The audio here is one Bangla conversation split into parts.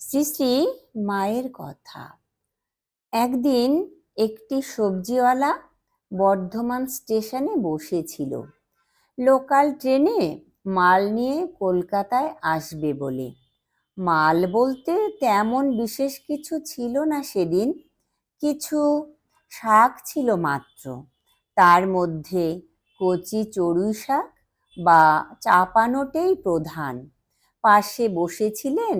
শ্রী শ্রী মায়ের কথা। একদিন একটি সবজিওয়ালা বর্ধমান স্টেশনে বসেছিল। লোকাল ট্রেনে মাল নিয়ে কলকাতায় আসবে বলে। মাল বলতে তেমন বিশেষ কিছু ছিল না সেদিন, কিছু শাক ছিল মাত্র। তার মধ্যে কচি চড়ুই শাক বা চাপানোটেই প্রধান। পাশে বসেছিলেন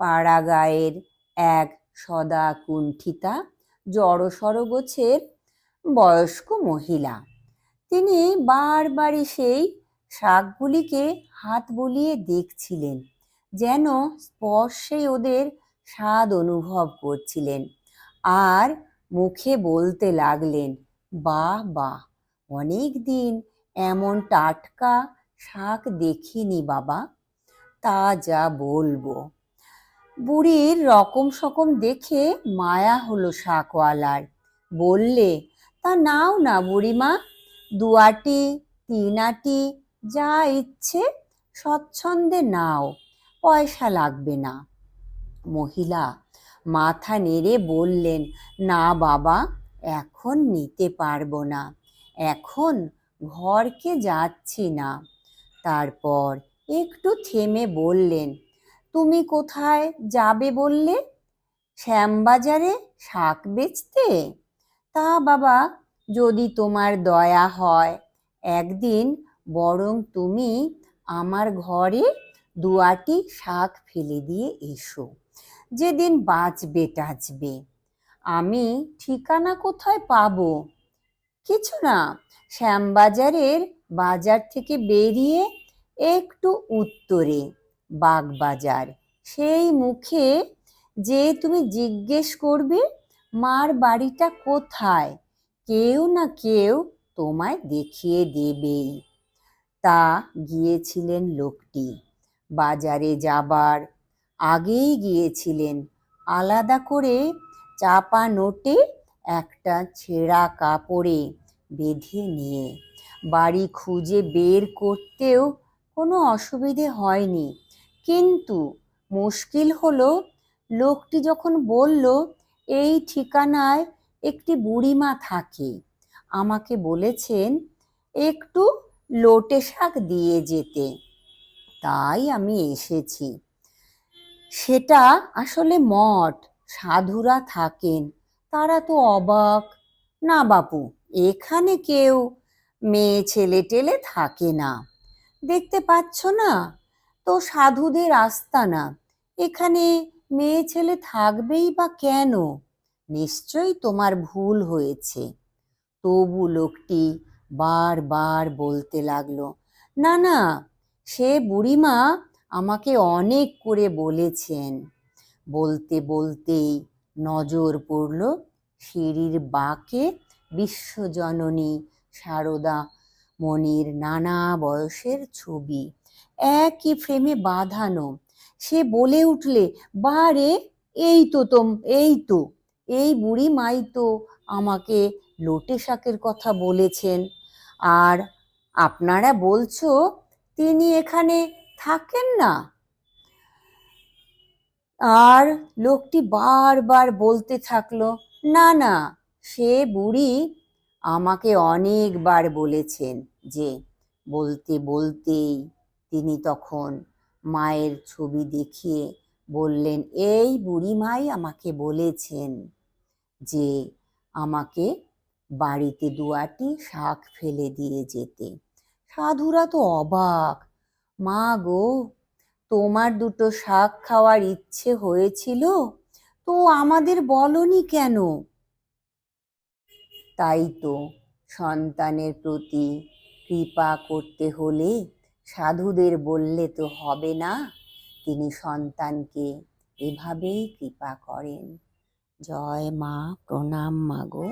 পাড়াগাঁয়ের এক সদা কুণ্ঠিতা জড়সড় গোছের বয়স্ক মহিলা। তিনি বারবারই সেই শাকগুলিকে হাত বুলিয়ে দেখছিলেন, যেন স্পর্শে ওদের স্বাদ অনুভব করছিলেন। আর মুখে বলতে লাগলেন বা বা অনেক দিন এমন টাটকা শাক দেখিনি বাবা, তা যা বলব। বুড়ির রকম সকম দেখে মায়া হলো শাকওয়ালার। বললে, তা নাও না বুড়িমা দুয়াটি তিনাটি যা ইচ্ছে স্বচ্ছন্দে নাও, পয়সা লাগবে না। মহিলা মাথা নেড়ে বললেন, না বাবা, এখন নিতে পারব না, এখন ঘরকে যাচ্ছি না। তারপর একটু থেমে বললেন তুমি কোথায় যাবে বললে? শ্যামবাজারে শাক বেচতে? তা বাবা, যদি তোমার দয়া হয়, একদিন বরং তুমি আমার ঘরে দুয়াটি শাক ফেলে দিয়ে এসো। যেদিন বাঁচবে টাচবে। আমি ঠিকানা কোথায় পাবো? কিছু না, শ্যামবাজারের বাজার থেকে বেরিয়ে একটু উত্তরে। বাগবাজার। সেই মুখে যে তুমি জিজ্ঞেস করবে, মার বাড়িটা কোথায়? কেউ না কেউ তোমায় দেখিয়ে দেবেই। তা গিয়েছিলেন লোকটি। বাজারে যাবার আগেই গিয়েছিলেন। আলাদা করে চাপা নোটে একটা ছেঁড়া কাপড়ে বেঁধে নিয়ে। বাড়ি খুঁজে বের করতেও কোনো অসুবিধে হয়নি। কিন্তু মুশকিল হলো, লোকটি যখন বলল, এই ঠিকানায় একটি বুড়িমা থাকে, আমাকে বলেছেন একটু লোটে শাক দিয়ে যেতে। তাই আমি এসেছি। সেটা আসলে মঠ, সাধুরা থাকেন, তারা তো অবাক। না বাপু, এখানে কেউ মেয়ে ছেলে টেলে থাকে না। দেখতে পাচ্ছ না তো সাধুদের আস্তানা। এখানে মেয়ে ছেলে থাকবেই বা কেন? নিশ্চয়ই তোমার ভুল হয়েছে। তবু লোকটি বারবার বলতে লাগল, না না, সে বুড়িমা আমাকে অনেক করে বলেছেন। বলতে বলতেই নজর পড়ল সিঁড়ির বাঁকে বিশ্বজননী সারদা মণির নানা বয়সের ছবি। একই ফ্রেমে বাঁধানো। সে বলে উঠলে, বারে, এই তো তোম, এই তো, এই বুড়ি মাই তো আমাকে লোটে শাকের কথা বলেছেন। আর আপনারা বলছো, তিনি এখানে থাকেন না? আর লোকটি বারবার বলতে থাকল, না না, সে বুড়ি আমাকে অনেকবার বলেছেন যে, বলতে, বলতেই তিনি তখন মায়ের ছবি দেখিয়ে বললেন, এই বুড়িমাই আমাকে বলেছেন যে আমাকে বাড়িতে দুয়াটি শাক ফেলে দিয়ে যেতে। সাধুরা তো অবাক। মা গো, তোমার দুটো শাক খাওয়ার ইচ্ছে হয়েছিল, তো আমাদের বলনি কেন? তাই তো সন্তানের প্রতি কৃপা করতে হলে সাধুদের বললে তো হবে না তিনি সন্তানকে এভাবেই কৃপা করেন। জয় মা প্রণাম মাগো